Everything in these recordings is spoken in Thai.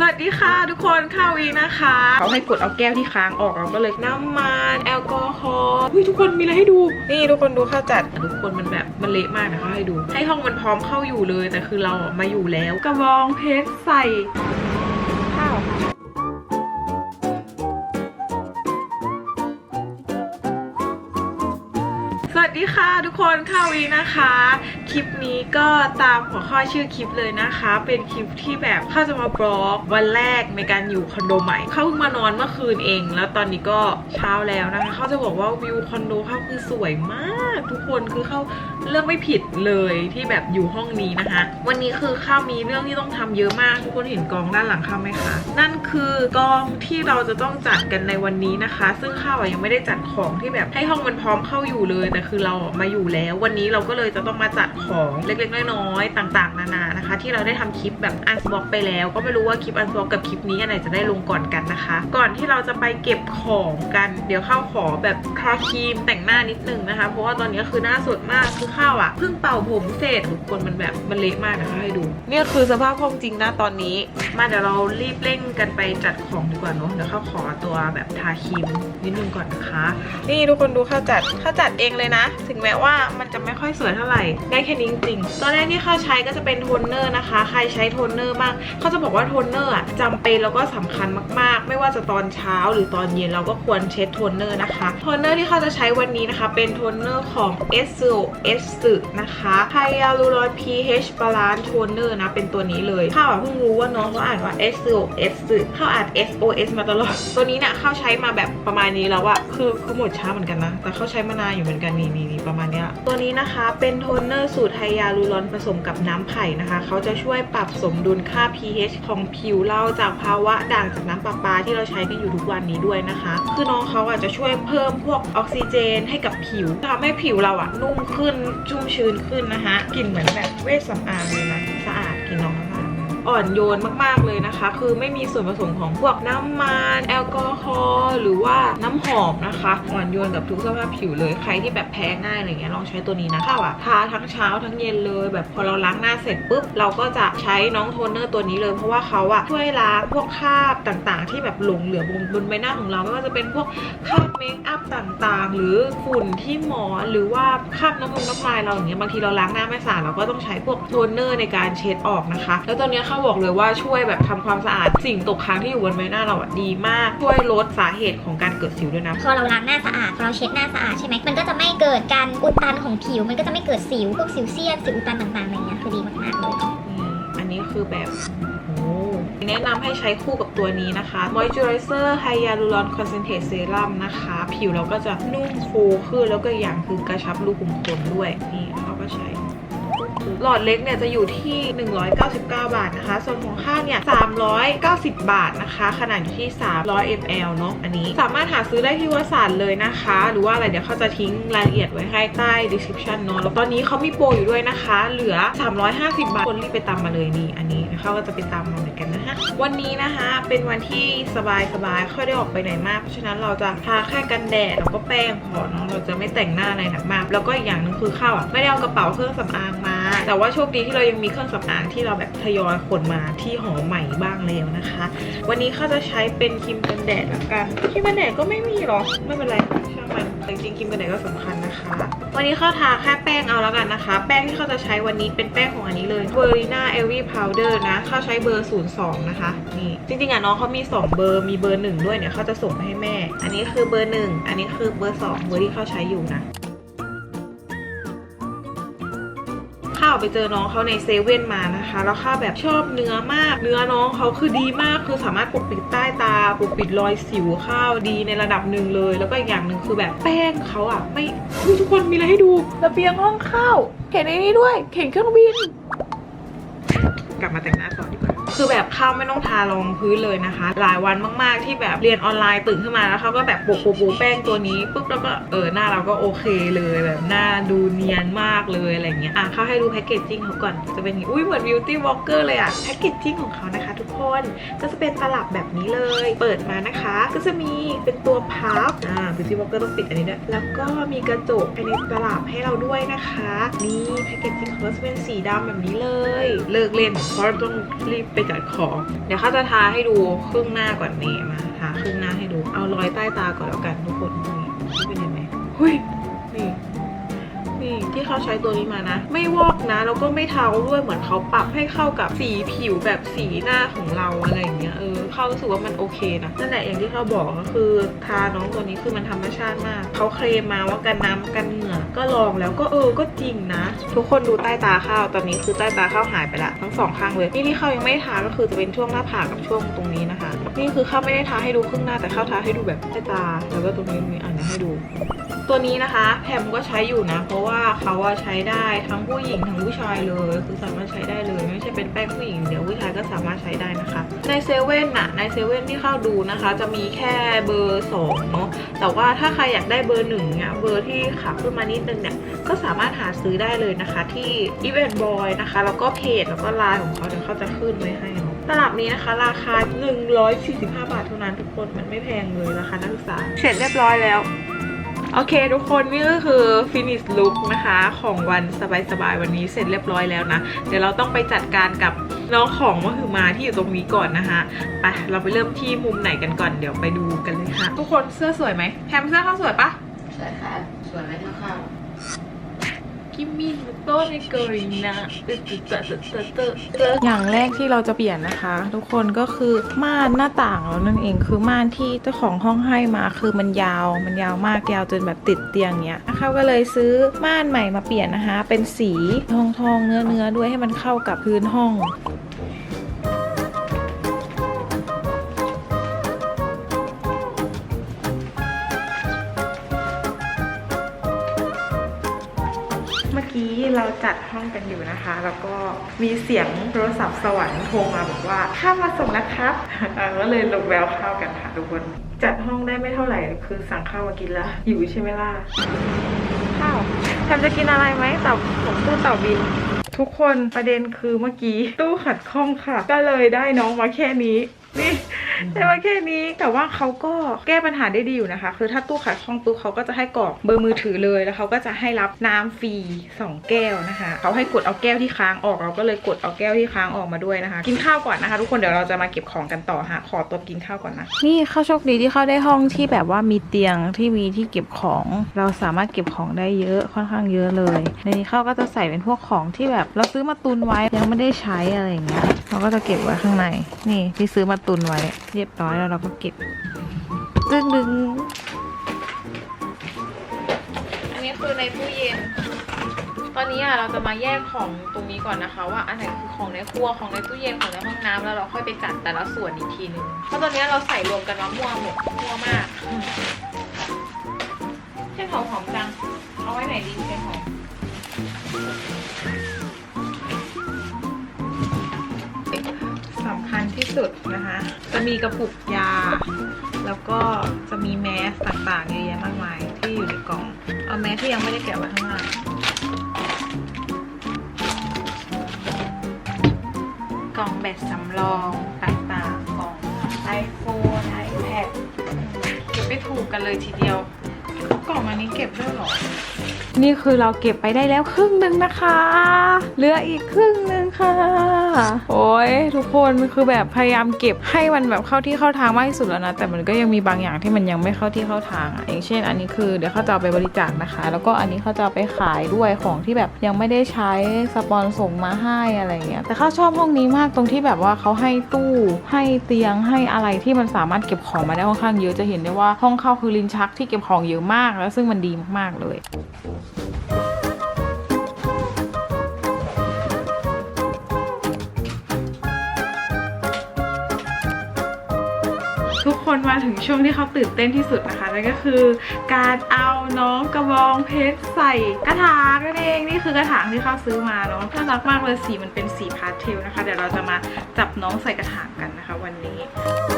สวัสดีค่ะทุกคนข้าวีนะคะเขาให้กดเอาแก้วที่ค้างออกเราก็เลยน้ำมันแอลกอฮอล์เฮ้ยทุกคนมีอะไรให้ดู นี่ทุกคนดูข้าวจัดทุกคนมันแบบมันเละมากนะเขาให้ดู ให้ห้องมันพร้อมเข้าอยู่เลยแต่คือเรามาอยู่แล้วกระบองเพชรใส่ สวัสดีค่ะทุกคนข้าวีนะคะ คลิปนี้ก็ตามหัวข้อชื่อคลิปเลยนะคะ เป็นคลิปที่แบบเข้าจะมาบล็อกวันแรกในการอยู่คอนโดใหม่เข้าเพิ่งมานอนเมื่อคืนเอง แล้วตอนนี้ก็เช้าแล้วนะคะเขาจะบอกว่าวิวคอนโดเข้าคือสวยมาก ทุกคนคือเข้าเลือกไม่ผิดเลยที่แบบอยู่ห้องนี้นะคะ วันนี้คือข้าวมีเรื่องที่ต้องทำเยอะมาก ทุกคนเห็นกองด้านหลังข้าวไหมคะ นั่นคือกองที่เราจะต้องจัดกันในวันนี้นะคะ ซึ่งข้าวยังไม่ได้จัดของที่แบบให้ห้องมันพร้อมเข้าอยู่เลยแต่คือเราอะมาอยู่แล้ว วันนี้เราก็เลยจะต้องมาจัดของเล็กๆน้อยๆต่างๆ นานานะคะ ที่เราได้ทำคลิปแบบอันบ็อกไปแล้ว ก็ไม่รู้ว่าคลิปอันบ็อกกับคลิปนี้อันไหนจะได้ลงก่อนกันนะคะ ก่อนที่เราจะไปเก็บของกัน เดี๋ยวข้าวขอแบบทาครีมแต่งหน้านิดนึงนะคะ เพราะว่าตอนนี้คือหน้าสดมากคือข้าวอะเพิ่งเป่าผมเสร็จทุกคนมันแบบมันเละมากนะคะให้ดู เนี่ยคือสภาพห้องจริงนะตอนนี้ มาเดี๋ยวเรารีบเร่งกันไปจัดของดีกว่าเนอะเดี๋ยวข้าวขอตัวแบบทาครีมนิดนึงก่อนนะคะ นี่ทุกคนดูข้าวจัดข้าวจัดเองเลยนะ ถึงแม้ว่ามันจะไม่ค่อยสวยเท่าไหร่ได้แค่นี้จริงๆตอนแรกที่ข้าวใช้ก็จะเป็นโทนเนอร์นะคะ ใครใช้โทนเนอร์บ้างเขาจะบอกว่าโทนเนอร์อะจำเป็นแล้วก็สำคัญมากๆ ไม่ว่าจะตอนเช้าหรือตอนเย็นเราก็ควรเช็ดโทนเนอร์นะคะโทนเนอร์ที่เขาจะใช้วันนี้นะคะ เป็นโทนเนอร์ของ s อ s นะคะไฮยาลูรอน pH balance toner นะ เป็นตัวนี้เลยข้าวเพิ่งรู้ว่าน้องเขาอ่านว่า s อ s ข้าวอ่าน SOS มาตลอด ตัวนี้เนี่ยข้าวใช้มาแบบประมาณนี้แล้วอะคือคือหมดช้าเหมือนกันนะ แต่เขาใช้มานานอยู่เหมือนกันนี่นี่นี่ประมาณเนี้ยตัวนี้นะคะเป็นโทนเนอร์สูตรไฮยาลูรอนผสมกับน้ำไผ่นะคะเขาจะช่วยปรับสมดุลค่า pH ของผิวเราจากภาวะด่างจากน้ำประปาที่เราใช้กันอยู่ทุกวันนี้ด้วยนะคะ คือน้องเขาอาจจะช่วยเพิ่มพวกออกซิเจนให้กับผิวทำให้ผิวเราอะนุ่มขึ้นชุ่มชื้นขึ้นนะคะกลิ่นเหมือนแบบเวสสำอางเลยนะ อ่อนโยนมากๆเลยนะคะ คือไม่มีส่วนผสมของพวกน้ำมันแอลกอฮอล์หรือว่าน้ำหอมนะคะ อ่อนโยนกับทุกสภาพผิวเลยใครที่แบบแพ้ง่ายอะไรเงี้ยลองใช้ตัวนี้นะข้าวอะทาทั้งเช้าทั้งเย็นเลย แบบพอเราล้างหน้าเสร็จปุ๊บเราก็จะใช้น้องโทนเนอร์ตัวนี้เลยเพราะว่าเขาอะช่วยล้างพวกคราบต่างๆ ที่แบบหลงเหลือบนบนใบหน้าของเราไม่ว่าจะเป็นพวกคราบเมคอัพต่างๆ หรือฝุ่นที่หมอนหรือว่าคราบน้ำมันน้ำลายเราอย่างเงี้ยบางทีเราล้างหน้าไม่สะอาดเราก็ต้องใช้พวกโทนเนอร์ในการเช็ดออกนะคะ แล้วตัวเนี้ยขาบอกเลยว่าช่วยแบบทำความสะอาดสิ่งตกค้างที่อยู่บนใบหน้าเราอะดีมาก ช่วยลดสาเหตุของการเกิดสิวด้วยนะ พอเราล้างหน้าสะอาดพอเราเช็ดหน้าสะอาดใช่ไหมมันก็จะไม่เกิดการอุดตันของผิว มันก็จะไม่เกิดสิวพวกสิวเซียนสิวอุดตันต่างๆอะไรเงี้ยคือดีมากๆเลยอืมอันนี้คือแบบโอ้แนะนำให้ใช้คู่กับตัวนี้นะคะ Moisturizer Hyaluron Concentrate Serum นะคะ ผิวเราก็จะนุ่มฟูขึ้นแล้วก็อีกอย่างคือกระชับรูขุมขนด้วยนี่เขาก็ใช้ หลอดเล็กเนี่ยจะอยู่ที่ 199 บาทนะคะ ส่วนของข้างเนี่ย 390 บาทนะคะ ขนาดอยู่ที่ 300 ml เนาะอันนี้สามารถหาซื้อได้ที่วสานเลยนะคะ หรือว่าอะไรเดี๋ยวเขาจะทิ้งรายละเอียดไว้ให้ใต้ description เนาะแล้วตอนนี้เขามีโปรอยู่ด้วยนะคะ เหลือ 350 บาทคนรีบไปตามมาเลยนี่อันนี้นะคะก็จะไปตามมา กันนะคะ วันนี้นะคะเป็นวันที่สบายสบายๆค่อยได้ออกไปไหนมาก เพราะฉะนั้นเราจะทาแค่กันแดดแล้วก็แป้งพอเนาะเราจะไม่แต่งหน้าอะไรหนักมาก แล้วก็อีกอย่างหนึงคือข้าวอะไม่ได้เอากระเป๋าเครื่องสำอางมา แต่ว่าโชคดีที่เรายังมีเครื่องสำอางที่เราแบบทยอยขนมาที่หอใหม่บ้างแล้วนะคะ วันนี้ข้าจะใช้เป็นครีมกันแดดละกันครีมกันแดดก็ไม่มีหรอกไม่เป็นไรช่างมันแต่จริงๆครีมกันแดดก็สำคัญนะคะ วันนี้เข้าทาแค่แป้งเอาแล้วกันนะคะ แป้งที่เขาจะใช้วันนี้เป็นแป้งของอันนี้เลยเบอร์ลีน่าเอลวี่พาวเดอร์นะเขาใช้เบอร์ 02 นะคะ นี่ จริงๆอะน้องเขามี 2 เบอร์มีเบอร์หนึ่งด้วยเนี่ยเขาจะส่งให้แม่ อันนี้คือเบอร์หนึ่งอันนี้คือเบอร์สองเบอร์ที่เขาใช้อยู่นะาวไปเจอน้องเขาในเซเว่นมานะคะ แล้วข้าวแบบชอบเนื้อมาก เนื้อน้องเขาคือดีมากคือสามารถปกปิดใต้ตา ปกปิดรอยสิวข้าวดีในระดับหนึ่งเลย แล้วก็อีกอย่างหนึ่งคือแบบแป้งเขาอะไม่ทุกคนมีอะไรให้ดูระเบียงห้องข้าวเข็นไอ้นี่ด้วย เข็นเครื่องบิน กลับมาแต่งหน้าต่อดีกว่า คือแบบข้าวไม่ต้องทารองพื้นเลยนะคะ หลายวันมากๆที่แบบเรียนออนไลน์ตื่นขึ้นมาแล้วเขาก็แบบโปะโปะโปะแป้งตัวนี้ปุ๊บแล้วก็เออหน้าเราก็โอเคเลยแบบหน้าดูเนียนมากเลยอะไรเงี้ยอะเขาให้ดูแพคเกจจิ้งเขาก่อนจะเป็นอุ้ยเหมือน beauty walker เลยอะแพคเกจจิ้งของเขานะคะทุกคนก็จะเป็นตลับแบบนี้เลย เปิดมานะคะ ก็จะมีเป็นตัวพับอ่า beauty walker ต้องปิดอันนี้ด้วยแล้วก็มีกระจกภายในตลับให้เราด้วยนะคะนี่แพคเกจจิ้งเขาจะเป็นสีดำแบบนี้เลย เลิกเล่นเพราะเราต้องรีบไปจัดของเดี๋ยวเขาจะทาให้ดูครึ่งหน้าก่อนนี่มาทาครึ่งหน้าให้ดู เอารอยใต้ตาก่อนแล้วกันทุกคนนี่เป็นยังไหมเฮ้ย ที่เขาใช้ตัวนี้มานะ ไม่วอกนะแล้วก็ไม่เทาด้วยเหมือนเขาปรับให้เข้ากับสีผิวแบบสีหน้าของเราอะไรอย่างเงี้ยเออเขารู้สึกว่ามันโอเคนะนั่นแหละอย่างที่เขาบอกก็คือทาน้องตัวนี้คือมันธรรมชาติมากเขาเคลมมาว่ากันน้ำกันเหงื่อก็ลองแล้วก็เออก็จริงนะ ทุกคนดูใต้ตาข้าวตอนนี้คือใต้ตาข้าวหายไปละทั้งสองข้างเลยนี่ที่ข้าวยังไม่ทาก็คือจะเป็นช่วงหน้าผากกับช่วงตรงนี้นะคะ นี่คือข้าวไม่ได้ทาให้ดูครึ่งหน้าแต่ข้าวทาให้ดูแบบใต้ตาแล้วก็ตรงนี้มีอันนี้ให้ดู ตัวนี้นะคะแพมก็ใช้อยู่นะ เพราะว่าเขาใช้ได้ทั้งผู้หญิงทั้งผู้ชายเลย คือสามารถใช้ได้เลย ไม่ใช่เป็นแป้งผู้หญิงเดี๋ยวผู้ชายก็สามารถใช้ได้นะคะ ในเซเว่นนะในเซเว่นที่เข้าดูนะคะ จะมีแค่เบอร์2เนาะแต่ว่าถ้าใครอยากได้เบอร์หนึ่งเนี่ยเบอร์ที่ขับขึ้นมานิดนึงเนี่ยก็สามารถหาซื้อได้เลยนะคะที่ e v e n t Boy นะคะแล้วก็เพจแล้วก็ไลน์ของเขาเดี๋ยวเขาจะขึ้นไว้ให้เนาะตลับนี้นะคะ ราคา 145 บาทเท่านั้นทุกคนมันไม่แพงเลยราคานักศึกษาเสร็จเรียบร้อยแล้ว โอเคทุกคนนี่ก็คือ finish look นะคะของวันสบายๆวันนี้เสร็จเรียบร้อยแล้วนะ เดี๋ยวเราต้องไปจัดการกับน้องของมหือมาที่อยู่ตรงนี้ก่อนนะคะไปเราไปเริ่มที่มุมไหนกันก่อนเดี๋ยวไปดูกันเลยค่ะ ทุกคนเสื้อสวยไหมแพมเสื้อเขาสวยปะสวยค่ะสวยไหมข้าวิมมี่โตในเกยนะตึ๊ดตึ๊ดตึ๊ดตึ๊ดตึ๊ดตึ๊ดอย่างแรกที่เราจะเปลี่ยนนะคะ ทุกคนก็คือม่านหน้าต่างแล้วนั่นเองคือม่านที่เจ้าของห้องให้มาคือมันยาวมันยาวมากยาวจนแบบติดเตียงเนี้ยนะคะก็เลยซื้อม่านใหม่มาเปลี่ยนนะคะ เป็นสีทองทองๆเนื้อเนื้อๆด้วยให้มันเข้ากับพื้นห้อง เมื่อกี้เราจัดห้องกันอยู่นะคะ แล้วก็มีเสียงโทรศัพท์สวรรค์โทรมาบอกว่าข้ามาส่งนะครับก็เลยลงแววข้าวกันค่ะทุกคน จัดห้องได้ไม่เท่าไหร่คือสั่งข้าวมากินแล้วหิวใช่ไหมล่ะข้าวแทมจะกินอะไรไหมเต่าผมตู้เต่าบิน ทุกคนประเด็นคือเมื่อกี้ตู้ขัดข้องค่ะ ก็เลยได้น้องมาแค่นี้นี่ ได้มาแค่นี้แต่ว่าเขาก็แก้ปัญหาได้ดีอยู่นะคะ คือถ้าตู้ขัดข้องปุ๊บเขาก็จะให้กรอกเบอร์มือถือเลยแล้วเขาก็จะให้รับน้ำฟรี2 แก้วนะคะเขาให้กดเอาแก้วที่ค้างออกเราก็เลยกดเอาแก้วที่ค้างออกมาด้วยนะคะ กินข้าวก่อนนะคะ ทุกคนเดี๋ยวเราจะมาเก็บของกันต่อค่ะขอตัวกินข้าวก่อนนะนี่เข้าโชคดีที่เข้าได้ห้องที่แบบว่ามีเตียงที่มีที่เก็บของ เราสามารถเก็บของได้เยอะค่อนข้างเยอะเลย ในนี้เข้าก็จะใส่เป็นพวกของที่แบบเราซื้อมาตุนไว้ยังไม่ได้ใช้อะไรอย่างเงี้ยเราก็จะเก็บไว้ข้างในนี่ที่ซื้อมาตุนไว้เรียบร้อยแล้วเราก็เก็บดึงดึงอันนี้คือในตู้เย็น ตอนนี้อะเราจะมาแยกของตรงนี้ก่อนนะคะว่าอันไหนคือของในครัวของในตู้เย็นของในห้องน้ำแล้วเราค่อยไปจัดแต่ละส่วนอีกทีนึงเพราะตอนนี้เราใส่รวมกันมามั่วหมดมั่วมากเช่นหอมหอมจังเอาไว้ไหนดีเช่นหอม ที่สุดนะคะ จะมีกระปุกยา แล้วก็จะมีแมสต่างๆเยอะแยะมากมายที่อยู่ในกล่อง เอาแมสที่ยังไม่ได้แกะไว้ข้างล่างกล่องแบตสำรองต่างๆกล่อง iPhone iPad เก็บไม่ถูกกันเลยทีเดียว กล่องอันนี้เก็บด้วยเหรอ นี่คือเราเก็บไปได้แล้วครึ่งหนึ่งนะคะ เหลืออีกครึ่งหนึ่ง ค่ะ โอ้ยทุกคนคือแบบพยายามเก็บให้มันแบบเข้าที่เข้าทางมากที่สุดแล้วนะ แต่มันก็ยังมีบางอย่างที่มันยังไม่เข้าที่เข้าทางอะอย่างเช่น อันนี้คือเดี๋ยวเขาจะเอาไปบริจาคนะคะ แล้วก็อันนี้เขาจะเอาไปขายด้วยของที่แบบยังไม่ได้ใช้สปอนส่งมาให้อะไรเงี้ยแต่ข้าชอบห้องนี้มากตรงที่แบบว่าเขาให้ตู้ให้เตียงให้อะไรที่มันสามารถเก็บของมาได้ค่อนข้างเยอะจะเห็นได้ว่าห้องเข้าคือลิ้นชักที่เก็บของเยอะมากแล้วซึ่งมันดีมากๆเลย ทุกคนมาถึงช่วงที่เขาตื่นเต้นที่สุดนะคะนั่นก็คือ การเอาน้องกระบองเพชรใส่กระถางนั่นเองนี่คือกระถางที่เขาซื้อมาเนาะน่ารักมากเลยสีมันเป็นสีพาสเทลนะคะ เดี๋ยวเราจะมาจับน้องใส่กระถางกันนะคะ วันนี้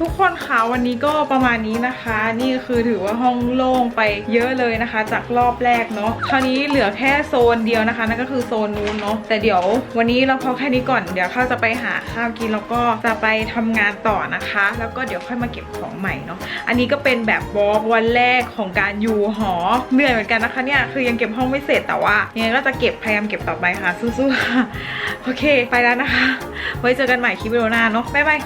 ทุกคนคะวันนี้ก็ประมาณนี้นะคะ นี่คือถือว่าห้องโล่งไปเยอะเลยนะคะ จากรอบแรกเนาะคราวนี้เหลือแค่โซนเดียวนะคะ นั่นก็คือโซนนู้นเนาะแต่เดี๋ยววันนี้เราพอแค่นี้ก่อนเดี๋ยวข้าจะไปหาข้าวกินแล้วก็จะไปทำงานต่อนะคะ แล้วก็เดี๋ยวค่อยมาเก็บของใหม่เนาะอันนี้ก็เป็นแบบบล็อกวันแรกของการอยู่หอเหนื่อยเหมือนกันนะคะเนี่ยคือยังเก็บห้องไม่เสร็จแต่ว่ายังไงก็จะเก็บพยายามเก็บต่อไปค่ะสู้ๆค่ะโอเค ไปแล้วนะคะ ไว้เจอกันใหม่คลิปวิดีโอหน้าเนาะบ๊ายบาย